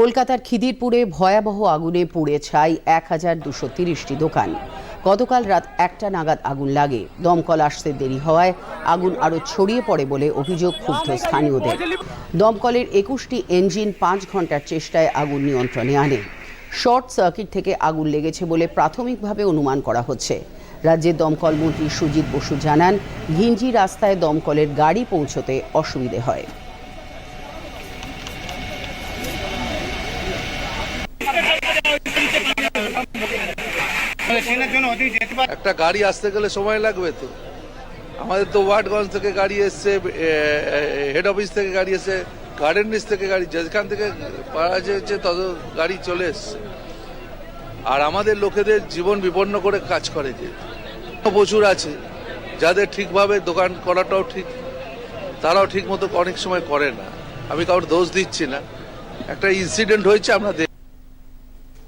কলকাতার খিদিরপুরে ভয়াবহ আগুনে পুড়ে ছাই এক হাজার দুশো তিরিশটি দোকান। গতকাল রাত একটা নাগাদ আগুন লাগে। দমকল আসতে দেরি হওয়ায় আগুন আরও ছড়িয়ে পড়ে বলে অভিযোগ ক্ষুব্ধ স্থানীয়দের। দমকলের একুশটি ইঞ্জিন পাঁচ ঘণ্টার চেষ্টায় আগুন নিয়ন্ত্রণে আনে। শর্ট সার্কিট থেকে আগুন লেগেছে বলে প্রাথমিকভাবে অনুমান করা হচ্ছে। রাজ্যের দমকল মন্ত্রী সুজিত বসু জানান, ঘিঞ্জি রাস্তায় দমকলের গাড়ি পৌঁছতে অসুবিধে হয়। একটা গাড়ি আসতে গেলে সময় লাগবে তো। আমাদের তো ওয়ার্ডগঞ্জ থেকে গাড়ি এসছে হেড অফিস থেকে গাড়ি এসছে গার্ডেন নিচ থেকে গাড়ি, যেখান থেকে পাওয়া যাচ্ছে তত গাড়ি চলে এসছে। আর আমাদের লোকেদের জীবন বিপন্ন করে কাজ করে যে। প্রচুর আছে, যাদের ঠিকভাবে দোকান করাটাও ঠিক, তারাও ঠিক মতো অনেক সময় করে না। আমি কারোর দোষ দিচ্ছি না। একটা ইনসিডেন্ট হয়েছে, আমরা